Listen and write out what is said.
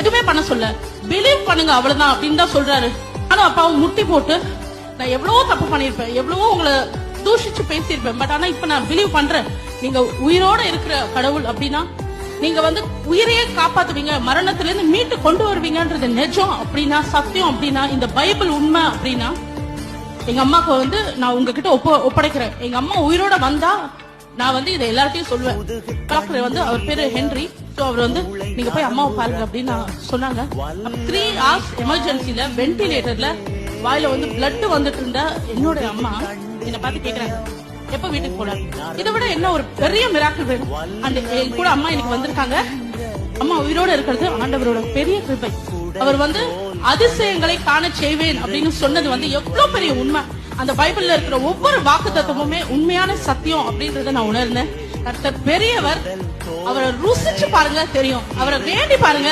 எதுவுமே பண்ண சொல்ல. பிலீவ் பண்ணுங்க அவ்வளவுதான் அப்படின்னு தான் சொல்றாரு. ஆனா அப்பாவும் முட்டி போட்டு நான் எவ்வளவோ தப்பு பண்ணிருப்பேன் எவ்வளவோ உங்களை தூஷிச்சு பேசியிருப்பேன் பட் ஆனா இப்ப நான் பிலீவ் பண்றேன். நீங்க உயிரோட இருக்கிற கடவுள் அப்படின்னா நீங்க வந்து உயிரையே காப்பாத்துவீங்க மரணத்துல இருந்து மீட்டு கொண்டு வருவீங்கன்றது நிஜம் அப்படின்னா சத்தியம் அப்படின்னா இந்த பைபிள் உண்மை அப்படின்னா எங்க அம்மாக்கு வந்து நான் உங்ககிட்ட ஒப்ப ஒப்படைக்கிறேன். எங்க அம்மா உயிரோட வந்தா நான் வந்து இதை எல்லார்ட்டையும் சொல்லுவேன் டாக்டர் வந்து அவர் பேரு ஹென்றி. ஸோ அவர் வந்து நீங்க போய் அம்மாவை பாருங்க அப்படின்னு சொன்னாங்க. த்ரீ ஹார்ஸ் எமர்ஜென்சில வென்டிலேட்டர்ல வாயில வந்து பிளட் வந்துட்டு இருந்த என்னோட அம்மா என்னை பார்த்து கேக்குறாங்க எப்ப வீட்டுக்கு போல இதை விட என்ன ஒரு பெரிய மிராக்கள் வேணும். அந்த என் கூட அம்மா எனக்கு வந்திருக்காங்க. அம்மா உயிரோட இருக்கிறது ஆண்டவரோட பெரிய கிருபை. அவர் வந்து அதிசயங்களை காண செய்வேன் அப்படின்னு சொன்னது வந்து எவ்வளவு பெரிய உண்மை. அந்த பைபிள்ல இருக்கிற ஒவ்வொரு வாக்கு தத்துவமுமே உண்மையான சத்தியம் அப்படின்றத நான் உணர்ந்தேன். கர்த்தர் பெரியவர். அவரை ருசிச்சு பாருங்க தெரியும். அவரை வேண்டி பாருங்க.